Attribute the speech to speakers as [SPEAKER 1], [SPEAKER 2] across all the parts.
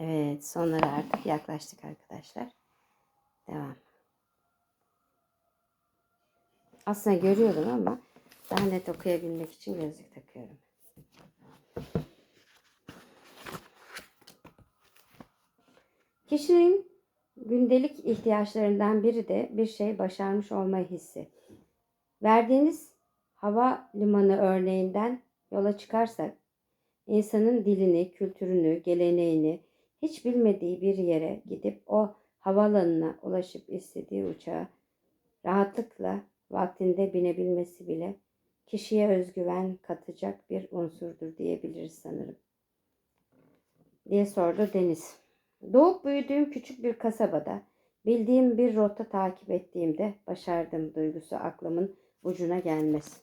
[SPEAKER 1] Evet sonlara artık yaklaştık arkadaşlar. Devam. Aslında görüyordum ama daha net okuyabilmek için gözlük takıyorum. Kişinin gündelik ihtiyaçlarından biri de bir şey başarmış olma hissi. Verdiğiniz hava limanı örneğinden yola çıkarsak, insanın dilini, kültürünü, geleneğini hiç bilmediği bir yere gidip o havalanına ulaşıp istediği uçağa rahatlıkla vaktinde binebilmesi bile kişiye özgüven katacak bir unsurdur diyebiliriz sanırım. Diye sordu Deniz. Doğup büyüdüğüm küçük bir kasabada bildiğim bir rota takip ettiğimde başardım duygusu aklımın ucuna gelmez.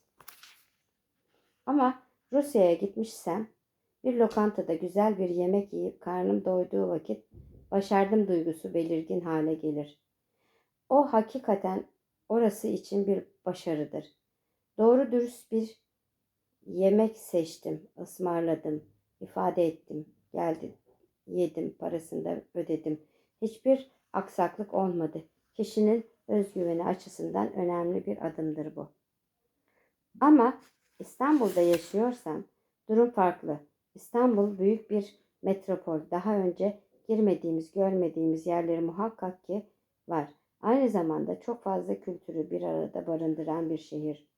[SPEAKER 1] Ama Rusya'ya gitmişsem bir lokantada güzel bir yemek yiyip karnım doyduğu vakit başardım duygusu belirgin hale gelir. O hakikaten orası için bir başarıdır. Doğru dürüst bir yemek seçtim, ısmarladım, ifade ettim, geldim, yedim, parasını da ödedim. Hiçbir aksaklık olmadı. Kişinin özgüveni açısından önemli bir adımdır bu. Ama İstanbul'da yaşıyorsam durum farklı. İstanbul büyük bir metropol. Daha önce girmediğimiz, görmediğimiz yerleri muhakkak ki var. Aynı zamanda çok fazla kültürü bir arada barındıran bir şehir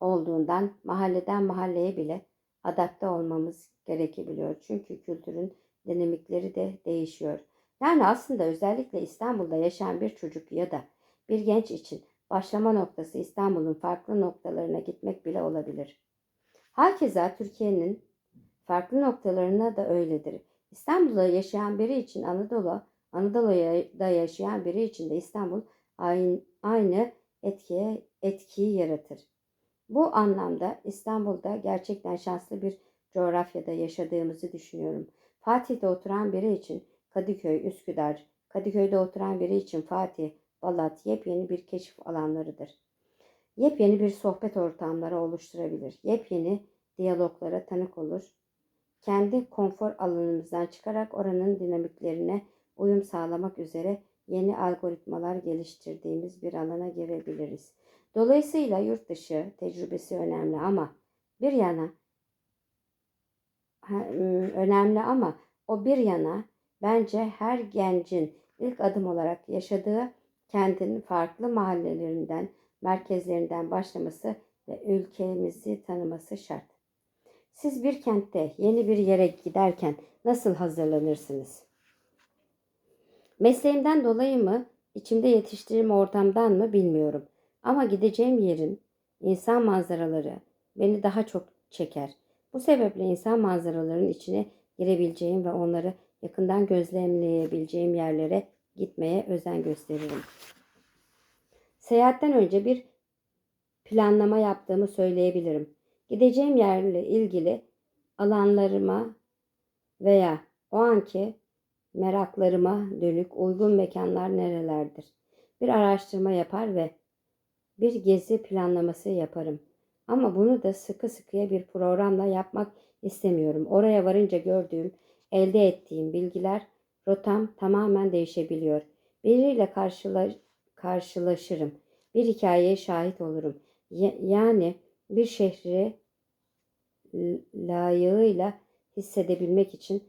[SPEAKER 1] olduğundan mahalleden mahalleye bile adapte olmamız gerekebiliyor. Çünkü kültürün dinamikleri de değişiyor. Yani aslında özellikle İstanbul'da yaşayan bir çocuk ya da bir genç için başlama noktası İstanbul'un farklı noktalarına gitmek bile olabilir. Hakeza Türkiye'nin farklı noktalarına da öyledir. İstanbul'da yaşayan biri için Anadolu, Anadolu'da yaşayan biri için de İstanbul aynı, aynı etkiye, etkiyi yaratır. Bu anlamda İstanbul'da gerçekten şanslı bir coğrafyada yaşadığımızı düşünüyorum. Fatih'te oturan biri için Kadıköy, Üsküdar, Kadıköy'de oturan biri için Fatih, Balat yepyeni bir keşif alanlarıdır. Yepyeni bir sohbet ortamları oluşturabilir. Yepyeni diyaloglara tanık olur. Kendi konfor alanımızdan çıkarak oranın dinamiklerine uyum sağlamak üzere yeni algoritmalar geliştirdiğimiz bir alana girebiliriz. Dolayısıyla yurt dışı tecrübesi önemli ama bir yana önemli ama o bir yana bence her gencin ilk adım olarak yaşadığı kentin farklı mahallelerinden, merkezlerinden başlaması ve ülkemizi tanıması şart. Siz bir kentte yeni bir yere giderken nasıl hazırlanırsınız? Mesleğimden dolayı mı, içimde yetiştiğim ortamdan mı bilmiyorum. Ama gideceğim yerin insan manzaraları beni daha çok çeker. Bu sebeple insan manzaralarının içine girebileceğim ve onları yakından gözlemleyebileceğim yerlere gitmeye özen gösteririm. Seyahatten önce bir planlama yaptığımı söyleyebilirim. Gideceğim yerle ilgili alanlarıma veya o anki meraklarıma dönük uygun mekanlar nerelerdir? Bir araştırma yapar ve bir gezi planlaması yaparım. Ama bunu da sıkı sıkıya bir programla yapmak istemiyorum. Oraya varınca gördüğüm, elde ettiğim bilgiler, rotam tamamen değişebiliyor. Biriyle karşıla, karşılaşırım. Bir hikayeye şahit olurum. Yani bir şehri layığıyla hissedebilmek için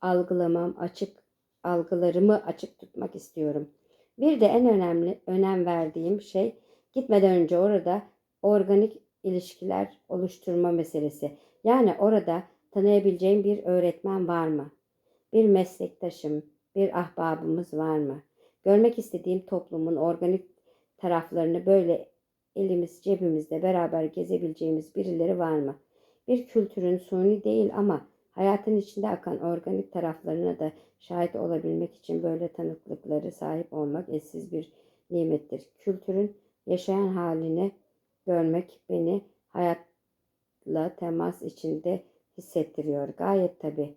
[SPEAKER 1] algılamam açık, algılarımı açık tutmak istiyorum. Bir de en önemli önem verdiğim şey gitmeden önce orada organik ilişkiler oluşturma meselesi. Yani orada tanıyabileceğim bir öğretmen var mı? Bir meslektaşım, bir ahbabımız var mı? Görmek istediğim toplumun organik taraflarını böyle elimiz cebimizde beraber gezebileceğimiz birileri var mı? Bir kültürün suni değil ama hayatın içinde akan organik taraflarına da şahit olabilmek için böyle tanıklıkları sahip olmak eşsiz bir nimettir. Kültürün yaşayan halini görmek beni hayatla temas içinde hissettiriyor. Gayet tabi.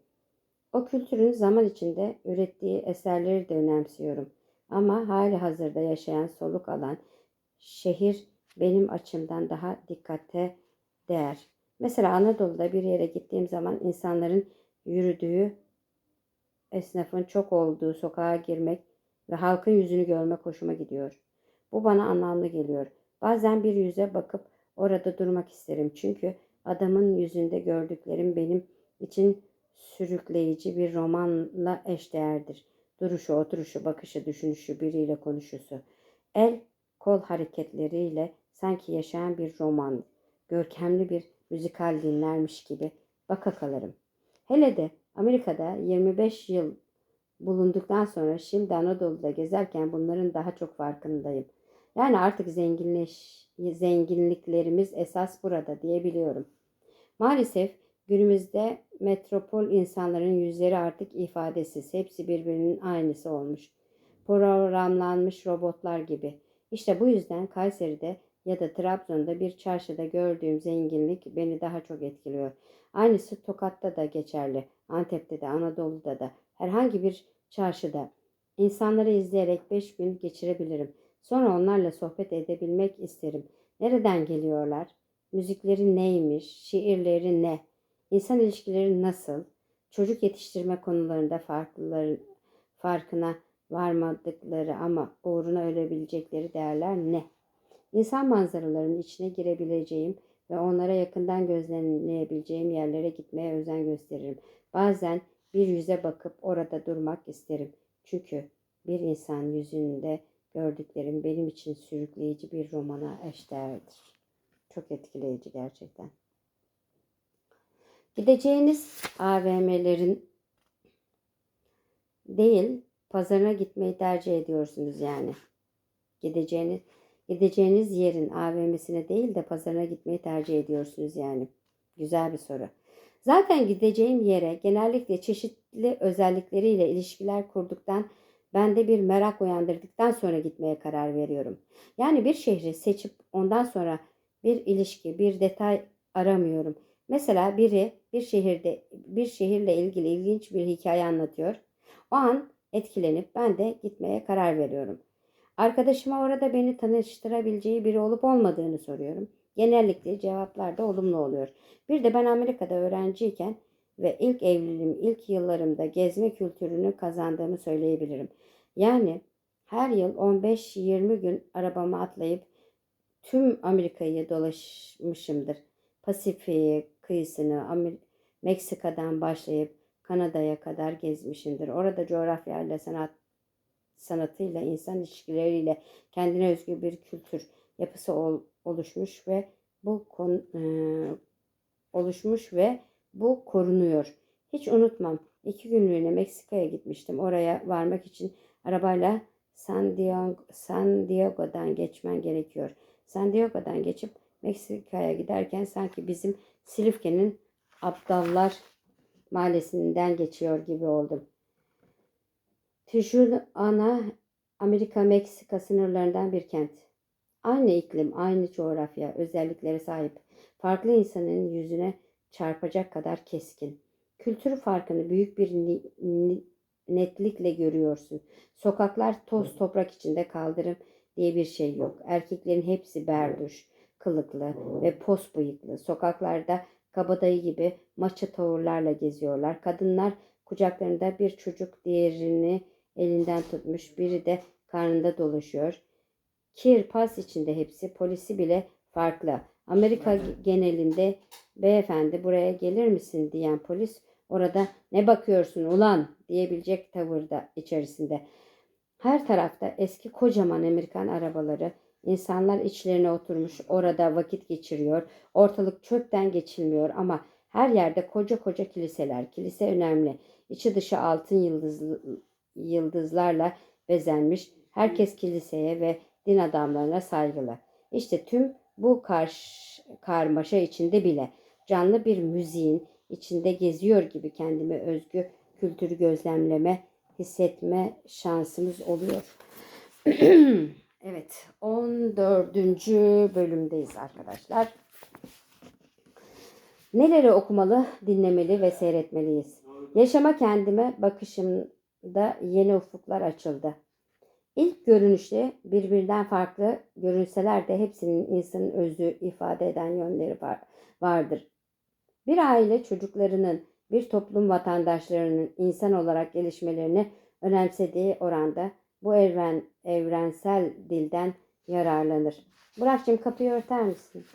[SPEAKER 1] O kültürün zaman içinde ürettiği eserleri de önemsiyorum. Ama hali hazırda yaşayan soluk alan şehir benim açımdan daha dikkate değer. Mesela Anadolu'da bir yere gittiğim zaman insanların yürüdüğü esnafın çok olduğu sokağa girmek ve halkın yüzünü görmek hoşuma gidiyor. Bu bana anlamlı geliyor. Bazen bir yüze bakıp orada durmak isterim. Çünkü adamın yüzünde gördüklerim benim için sürükleyici bir romanla eşdeğerdir. Duruşu, oturuşu, bakışı, düşünüşü, biriyle konuşusu. El, kol hareketleriyle sanki yaşayan bir roman, görkemli bir müzikal dinlermiş gibi baka kalırım. Hele de Amerika'da 25 yıl bulunduktan sonra şimdi Anadolu'da gezerken bunların daha çok farkındayım. Yani artık zenginleş, zenginliklerimiz esas burada diyebiliyorum. Maalesef günümüzde metropol insanların yüzleri artık ifadesiz. Hepsi birbirinin aynısı olmuş. Programlanmış robotlar gibi. İşte bu yüzden Kayseri'de ya da Trabzon'da bir çarşıda gördüğüm zenginlik beni daha çok etkiliyor. Aynısı Tokat'ta da geçerli. Antep'te de, Anadolu'da da, herhangi bir çarşıda. İnsanları izleyerek beş gün geçirebilirim. Sonra onlarla sohbet edebilmek isterim. Nereden geliyorlar? Müzikleri neymiş? Şiirleri ne? İnsan ilişkileri nasıl? Çocuk yetiştirme konularında farklıların farkına varmadıkları ama uğruna ölebilecekleri değerler ne? İnsan manzaralarının içine girebileceğim ve onlara yakından gözlemleyebileceğim yerlere gitmeye özen gösteririm. Bazen bir yüze bakıp orada durmak isterim. Çünkü bir insan yüzünde gördüklerim benim için sürükleyici bir romana eşdeğerdir. Çok etkileyici gerçekten. Gideceğiniz AVM'lerin değil pazarına gitmeyi tercih ediyorsunuz yani. Gideceğiniz gideceğiniz yerin AVM'sine değil de pazarına gitmeyi tercih ediyorsunuz yani. Güzel bir soru. Zaten gideceğim yere genellikle çeşitli özellikleriyle ilişkiler kurduktan bende bir merak uyandırdıktan sonra gitmeye karar veriyorum. Yani bir şehri seçip ondan sonra bir ilişki, bir detay aramıyorum. Mesela biri bir şehirde bir şehirle ilgili ilginç bir hikaye anlatıyor. O an etkilenip ben de gitmeye karar veriyorum. Arkadaşıma orada beni tanıştırabileceği biri olup olmadığını soruyorum. Genellikle cevaplar da olumlu oluyor. Bir de ben Amerika'da öğrenciyken ve ilk evliliğim, ilk yıllarımda gezme kültürünü kazandığımı söyleyebilirim. Yani her yıl 15-20 gün arabama atlayıp tüm Amerika'yı dolaşmışımdır. Pasifik'i, kıyısını, Meksika'dan başlayıp Kanada'ya kadar gezmişimdir. Orada coğrafyayla, sanat sanatıyla, insan ilişkileriyle kendine özgü bir kültür yapısı ol, oluşmuş ve bu kon, e, oluşmuş ve bu korunuyor. Hiç unutmam. İki günlüğüne Meksika'ya gitmiştim. Oraya varmak için arabayla San, Diego, San Diego'dan geçmen gerekiyor. San Diego'dan geçip Meksika'ya giderken sanki bizim Silifke'nin Abdallar Mahallesi'nden geçiyor gibi oldum. Tijuana Amerika-Meksika sınırlarından bir kent. Aynı iklim, aynı coğrafya, özelliklere sahip. Farklı insanın yüzüne çarpacak kadar keskin. Kültür farkını büyük bir netlikle görüyorsun. Sokaklar toz toprak içinde kaldırım diye bir şey yok. Erkeklerin hepsi berduş, kılıklı ve pos bıyıklı. Sokaklarda kabadayı gibi maçı tavırlarla geziyorlar. Kadınlar kucaklarında bir çocuk diğerini elinden tutmuş. Biri de karnında dolaşıyor. Kir pas içinde hepsi. Polisi bile farklı. Amerika genelinde beyefendi buraya gelir misin diyen polis orada ne bakıyorsun ulan diyebilecek tavırda içerisinde. Her tarafta eski kocaman Amerikan arabaları, insanlar içlerine oturmuş orada vakit geçiriyor. Ortalık çöpten geçilmiyor ama her yerde koca koca kiliseler. Kilise önemli. İçi dışı altın yıldızlı, yıldızlarla bezenmiş. Herkes kiliseye ve din adamlarına saygılı. İşte tüm bu karş, karmaşa içinde bile canlı bir müziğin içinde geziyor gibi kendime özgü kültürü gözlemleme, hissetme şansımız oluyor. evet, 14. bölümdeyiz arkadaşlar. Neleri okumalı, dinlemeli ve seyretmeliyiz? Yaşama kendime bakışımda yeni ufuklar açıldı. İlk görünüşte birbirinden farklı görünseler de hepsinin insanın özü ifade eden yönleri var, vardır. Bir aile çocuklarının bir toplum vatandaşlarının insan olarak gelişmelerini önemsediği oranda bu evren evrensel dilden yararlanır. Burak'cığım kapıyı örter misin?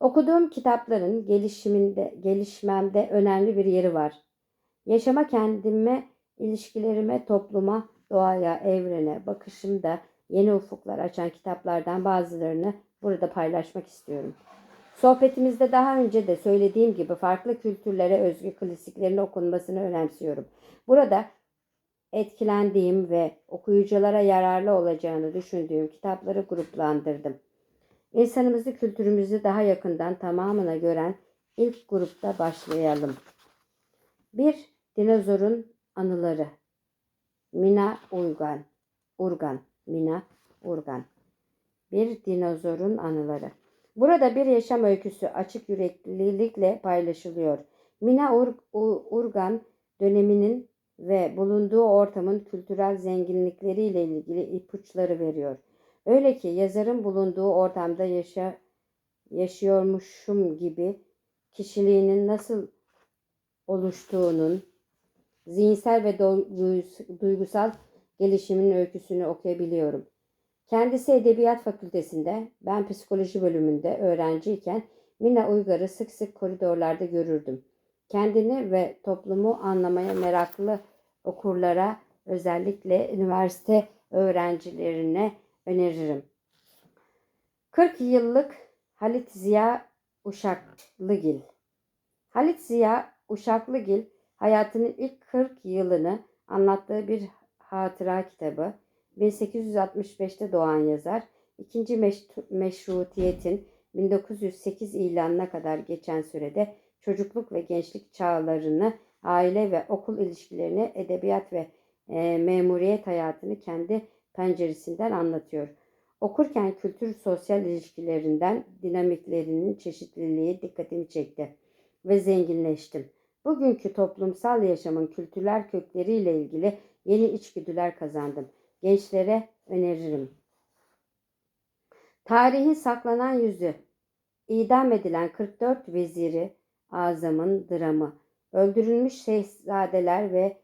[SPEAKER 1] Okuduğum kitapların gelişiminde, gelişmemde önemli bir yeri var. Yaşama kendime, ilişkilerime, topluma, doğaya, evrene, bakışımda yeni ufuklar açan kitaplardan bazılarını burada paylaşmak istiyorum. Sohbetimizde daha önce de söylediğim gibi farklı kültürlere özgü klasiklerin okunmasını önemsiyorum. Burada etkilendiğim ve okuyuculara yararlı olacağını düşündüğüm kitapları gruplandırdım. İnsanımızı, kültürümüzü daha yakından tamamına gören ilk grupta başlayalım. 1. Dinozorun anıları. Mina Urgan. Urgan. Mina Urgan. Bir dinozorun anıları. Burada bir yaşam öyküsü açık yüreklilikle paylaşılıyor. Mina Ur Urgan döneminin ve bulunduğu ortamın kültürel zenginlikleriyle ilgili ipuçları veriyor. Öyle ki yazarın bulunduğu ortamda yaşa, yaşıyormuşum gibi kişiliğinin nasıl oluştuğunun zihinsel ve duygus- duygusal gelişimin öyküsünü okuyabiliyorum. Kendisi Edebiyat Fakültesinde, ben psikoloji bölümünde öğrenciyken Mina Uygar'ı sık sık koridorlarda görürdüm. Kendini ve toplumu anlamaya meraklı okurlara, özellikle üniversite öğrencilerine öneririm. 40 yıllık Halit Ziya Uşaklıgil Halit Ziya Uşaklıgil hayatının ilk 40 yılını anlattığı bir hatıra kitabı. 1865'te doğan yazar, ikinci meşru- meşrutiyetin 1908 ilanına kadar geçen sürede çocukluk ve gençlik çağlarını, aile ve okul ilişkilerini, edebiyat ve e, memuriyet hayatını kendi penceresinden anlatıyor. Okurken kültür sosyal ilişkilerinden dinamiklerinin çeşitliliği dikkatimi çekti ve zenginleştim. Bugünkü toplumsal yaşamın kültürel kökleriyle ilgili yeni içgüdüler kazandım. Gençlere öneririm. Tarihin saklanan yüzü. İdam edilen 44 veziri azamın dramı. Öldürülmüş şehzadeler ve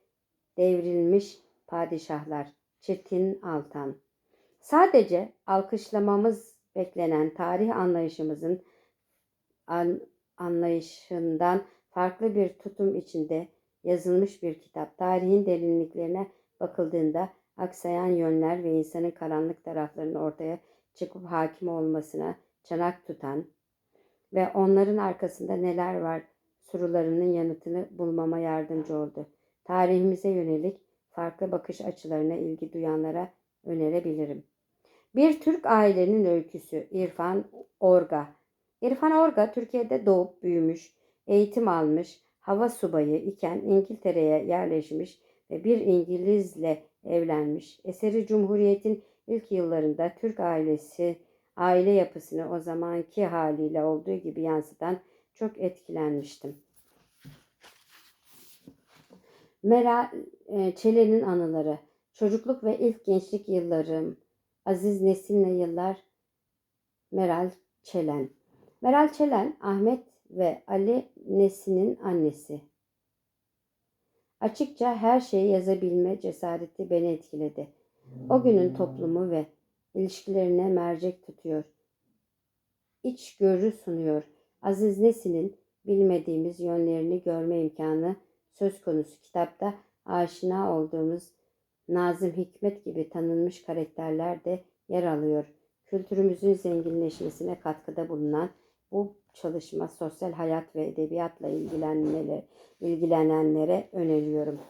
[SPEAKER 1] devrilmiş padişahlar. Çetin Altan. Sadece alkışlamamız beklenen tarih anlayışımızın an- anlayışından farklı bir tutum içinde yazılmış bir kitap. Tarihin derinliklerine bakıldığında aksayan yönler ve insanın karanlık taraflarının ortaya çıkıp hakim olmasına çanak tutan ve onların arkasında neler var sorularının yanıtını bulmama yardımcı oldu. Tarihimize yönelik farklı bakış açılarına ilgi duyanlara önerebilirim. Bir Türk ailenin öyküsü İrfan Orga. İrfan Orga Türkiye'de doğup büyümüş, eğitim almış, hava subayı iken İngiltere'ye yerleşmiş ve bir İngilizle evlenmiş. Eseri Cumhuriyet'in ilk yıllarında Türk ailesi aile yapısını o zamanki haliyle olduğu gibi yansıtan çok etkilenmiştim. Meral e, Çelen'in anıları, çocukluk ve ilk gençlik yıllarım, Aziz Nesin'le yıllar, Meral Çelen. Meral Çelen, Ahmet ve Ali Nesin'in annesi. Açıkça her şeyi yazabilme cesareti beni etkiledi. O günün toplumu ve ilişkilerine mercek tutuyor. İç görü sunuyor. Aziz Nesin'in bilmediğimiz yönlerini görme imkanı söz konusu kitapta aşina olduğumuz Nazım Hikmet gibi tanınmış karakterler de yer alıyor. Kültürümüzün zenginleşmesine katkıda bulunan bu çalışma sosyal hayat ve edebiyatla ilgilenenlere öneriyorum.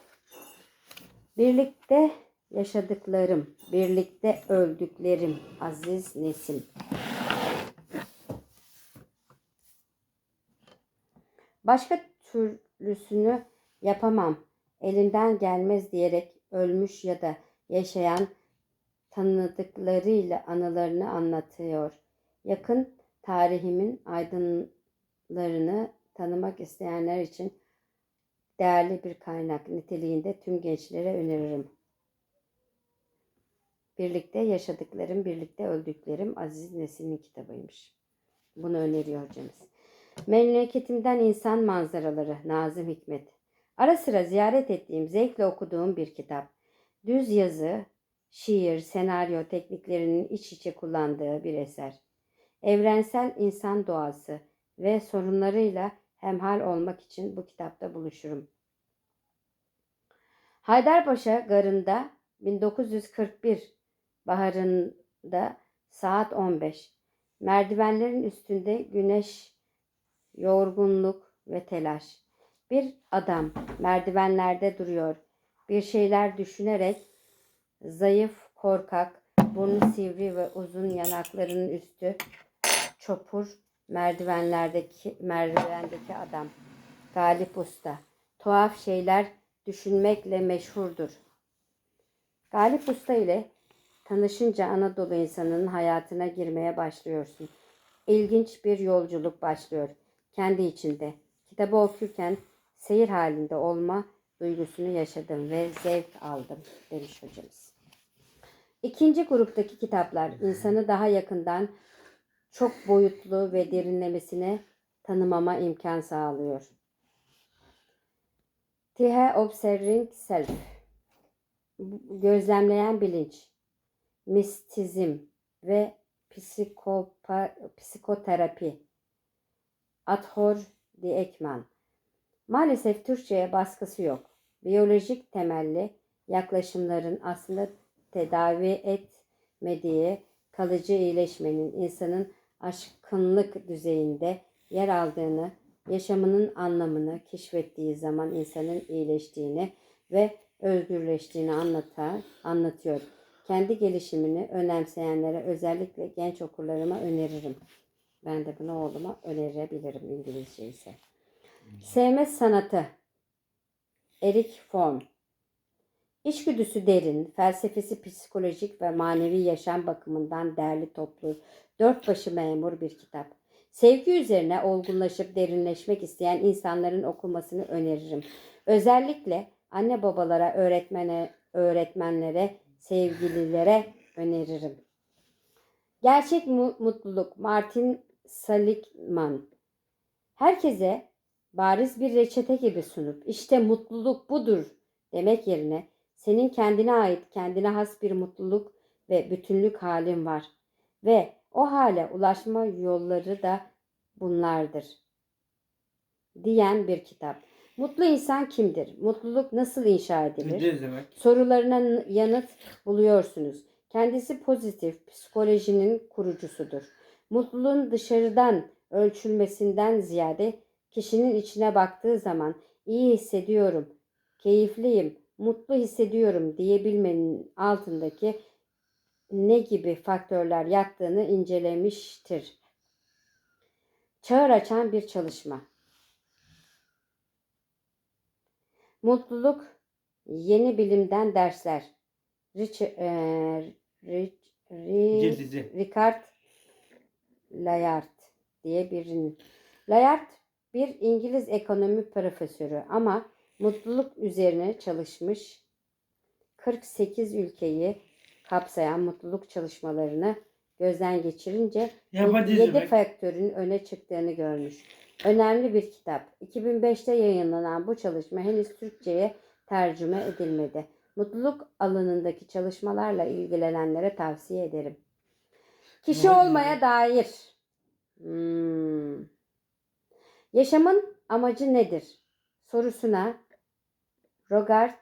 [SPEAKER 1] Birlikte yaşadıklarım, birlikte öldüklerim Aziz Nesin. Başka türlüsünü yapamam, elimden gelmez diyerek ölmüş ya da yaşayan tanıdıklarıyla anılarını anlatıyor. Yakın tarihimin aydınlarını tanımak isteyenler için değerli bir kaynak niteliğinde tüm gençlere öneririm. Birlikte yaşadıklarım, birlikte öldüklerim Aziz Nesin'in kitabıymış. Bunu öneriyor hocamız. Memleketimden insan manzaraları Nazım Hikmet. Ara sıra ziyaret ettiğim, zevkle okuduğum bir kitap. Düz yazı, şiir, senaryo tekniklerinin iç içe kullandığı bir eser. Evrensel insan doğası ve sorunlarıyla hemhal olmak için bu kitapta buluşurum. Haydarpaşa Garı'nda 1941 baharında saat 15. Merdivenlerin üstünde güneş, yorgunluk ve telaş. Bir adam merdivenlerde duruyor. Bir şeyler düşünerek zayıf, korkak, burnu sivri ve uzun yanaklarının üstü çopur merdivenlerdeki merdivendeki adam. Galip Usta. Tuhaf şeyler düşünmekle meşhurdur. Galip Usta ile tanışınca Anadolu insanının hayatına girmeye başlıyorsun. İlginç bir yolculuk başlıyor kendi içinde. Kitabı okurken seyir halinde olma duygusunu yaşadım ve zevk aldım demiş hocamız. İkinci gruptaki kitaplar insanı daha yakından çok boyutlu ve derinlemesine tanımama imkan sağlıyor. Tihe Observing Self Gözlemleyen bilinç Mistizm ve psikopa, psikoterapi Athor Di Ekman Maalesef Türkçe'ye baskısı yok. Biyolojik temelli yaklaşımların aslında tedavi etmediği kalıcı iyileşmenin insanın aşkınlık düzeyinde yer aldığını, yaşamının anlamını keşfettiği zaman insanın iyileştiğini ve özgürleştiğini anlatar, anlatıyor. Kendi gelişimini önemseyenlere özellikle genç okurlarıma öneririm. Ben de bunu oğluma önerebilirim İngilizce ise. Sevme sanatı. Erik Form. İçgüdüsü derin, felsefesi psikolojik ve manevi yaşam bakımından değerli toplu, dört başı memur bir kitap. Sevgi üzerine olgunlaşıp derinleşmek isteyen insanların okumasını öneririm. Özellikle anne babalara, öğretmene, öğretmenlere, sevgililere öneririm. Gerçek mu- mutluluk Martin Seligman. Herkese bariz bir reçete gibi sunup işte mutluluk budur demek yerine senin kendine ait kendine has bir mutluluk ve bütünlük halin var ve o hale ulaşma yolları da bunlardır diyen bir kitap. Mutlu insan kimdir? Mutluluk nasıl inşa edilir?
[SPEAKER 2] Demek.
[SPEAKER 1] Sorularına yanıt buluyorsunuz. Kendisi pozitif psikolojinin kurucusudur. Mutluluğun dışarıdan ölçülmesinden ziyade kişinin içine baktığı zaman iyi hissediyorum, keyifliyim, mutlu hissediyorum diyebilmenin altındaki ne gibi faktörler yattığını incelemiştir. Çağır açan bir çalışma. Mutluluk yeni bilimden dersler. Rich, e, Rich, Rich,
[SPEAKER 2] dizi.
[SPEAKER 1] Layard diye birinin. Layard bir İngiliz ekonomi profesörü ama mutluluk üzerine çalışmış 48 ülkeyi kapsayan mutluluk çalışmalarını gözden geçirince
[SPEAKER 2] Yabancı
[SPEAKER 1] 7
[SPEAKER 2] demek.
[SPEAKER 1] faktörün öne çıktığını görmüş. Önemli bir kitap. 2005'te yayınlanan bu çalışma henüz Türkçe'ye tercüme edilmedi. Mutluluk alanındaki çalışmalarla ilgilenenlere tavsiye ederim. Kişi olmaya dair. Hmm. Yaşamın amacı nedir? Sorusuna Rogar,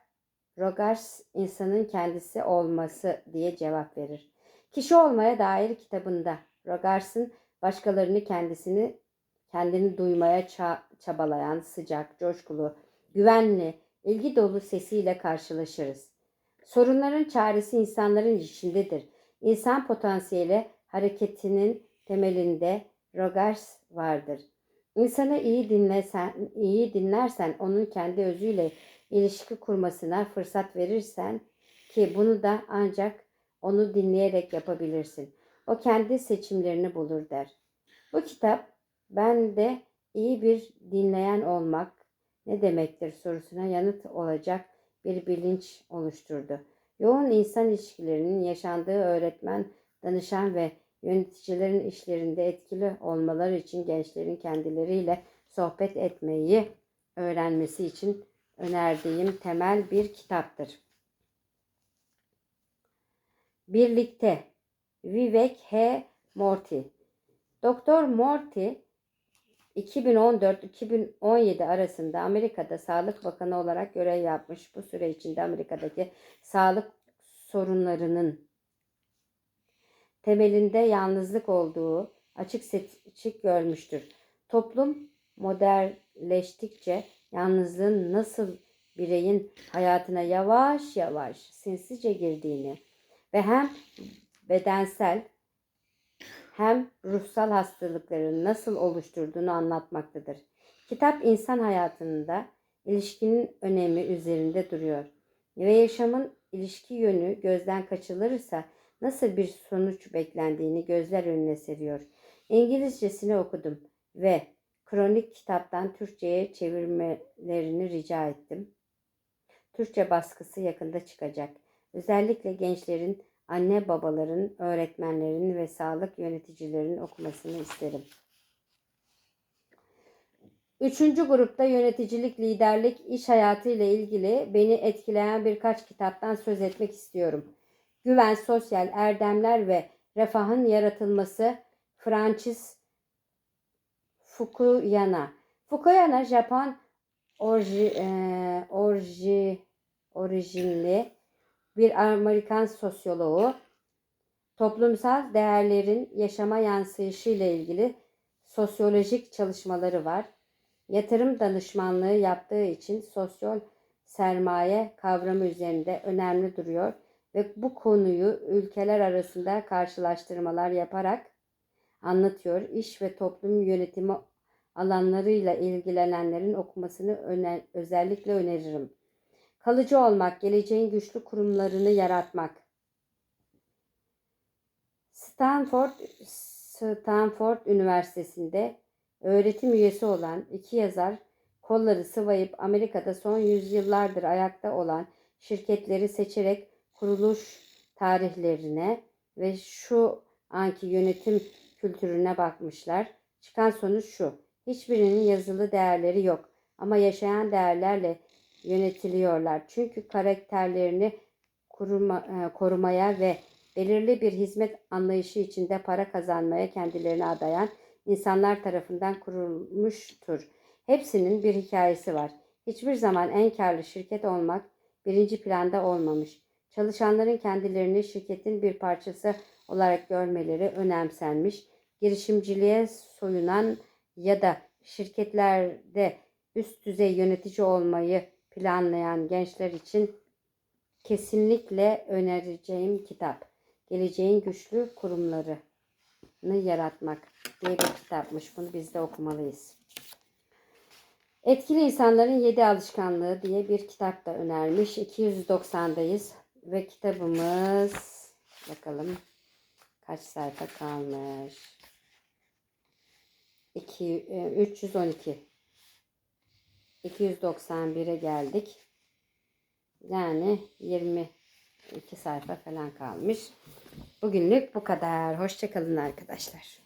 [SPEAKER 1] Rogers insanın kendisi olması diye cevap verir. Kişi olmaya dair kitabında Rogers'ın başkalarını kendisini kendini duymaya ça- çabalayan sıcak, coşkulu, güvenli, ilgi dolu sesiyle karşılaşırız. Sorunların çaresi insanların içindedir. İnsan potansiyeli hareketinin temelinde Rogers vardır. İnsanı iyi dinlesen, iyi dinlersen onun kendi özüyle ilişki kurmasına fırsat verirsen ki bunu da ancak onu dinleyerek yapabilirsin. O kendi seçimlerini bulur der. Bu kitap ben de iyi bir dinleyen olmak ne demektir sorusuna yanıt olacak bir bilinç oluşturdu. Yoğun insan ilişkilerinin yaşandığı öğretmen, danışan ve Yöneticilerin işlerinde etkili olmaları için gençlerin kendileriyle sohbet etmeyi öğrenmesi için önerdiğim temel bir kitaptır. Birlikte Vivek H. Morty Doktor Morty 2014-2017 arasında Amerika'da Sağlık Bakanı olarak görev yapmış. Bu süre içinde Amerika'daki sağlık sorunlarının temelinde yalnızlık olduğu açık seçik görmüştür. Toplum modernleştikçe yalnızlığın nasıl bireyin hayatına yavaş yavaş sinsice girdiğini ve hem bedensel hem ruhsal hastalıkların nasıl oluşturduğunu anlatmaktadır. Kitap insan hayatında ilişkinin önemi üzerinde duruyor ve yaşamın ilişki yönü gözden kaçılırsa nasıl bir sonuç beklendiğini gözler önüne seriyor. İngilizcesini okudum ve kronik kitaptan Türkçe'ye çevirmelerini rica ettim. Türkçe baskısı yakında çıkacak. Özellikle gençlerin, anne babaların, öğretmenlerin ve sağlık yöneticilerin okumasını isterim. Üçüncü grupta yöneticilik, liderlik, iş hayatı ile ilgili beni etkileyen birkaç kitaptan söz etmek istiyorum. Güven, Sosyal Erdemler ve Refahın Yaratılması Francis Fukuyama. Fukuyama Japon orji, e, orji, orijinli bir Amerikan sosyoloğu. Toplumsal değerlerin yaşama yansıyışı ile ilgili sosyolojik çalışmaları var. Yatırım danışmanlığı yaptığı için sosyal sermaye kavramı üzerinde önemli duruyor ve bu konuyu ülkeler arasında karşılaştırmalar yaparak anlatıyor. İş ve toplum yönetimi alanlarıyla ilgilenenlerin okumasını öner özellikle öneririm. Kalıcı olmak, geleceğin güçlü kurumlarını yaratmak. Stanford Stanford Üniversitesi'nde öğretim üyesi olan iki yazar kolları sıvayıp Amerika'da son yüzyıllardır ayakta olan şirketleri seçerek kuruluş tarihlerine ve şu anki yönetim kültürüne bakmışlar. Çıkan sonuç şu. Hiçbirinin yazılı değerleri yok ama yaşayan değerlerle yönetiliyorlar. Çünkü karakterlerini kuruma, e, korumaya ve belirli bir hizmet anlayışı içinde para kazanmaya kendilerini adayan insanlar tarafından kurulmuştur. Hepsinin bir hikayesi var. Hiçbir zaman en karlı şirket olmak birinci planda olmamış. Çalışanların kendilerini şirketin bir parçası olarak görmeleri önemsenmiş. Girişimciliğe soyunan ya da şirketlerde üst düzey yönetici olmayı planlayan gençler için kesinlikle önereceğim kitap. Geleceğin güçlü kurumlarını yaratmak diye bir kitapmış. Bunu biz de okumalıyız. Etkili insanların 7 alışkanlığı diye bir kitap da önermiş. 290'dayız ve kitabımız bakalım kaç sayfa kalmış. 2 312 291'e geldik. Yani 22 sayfa falan kalmış. Bugünlük bu kadar. Hoşçakalın arkadaşlar.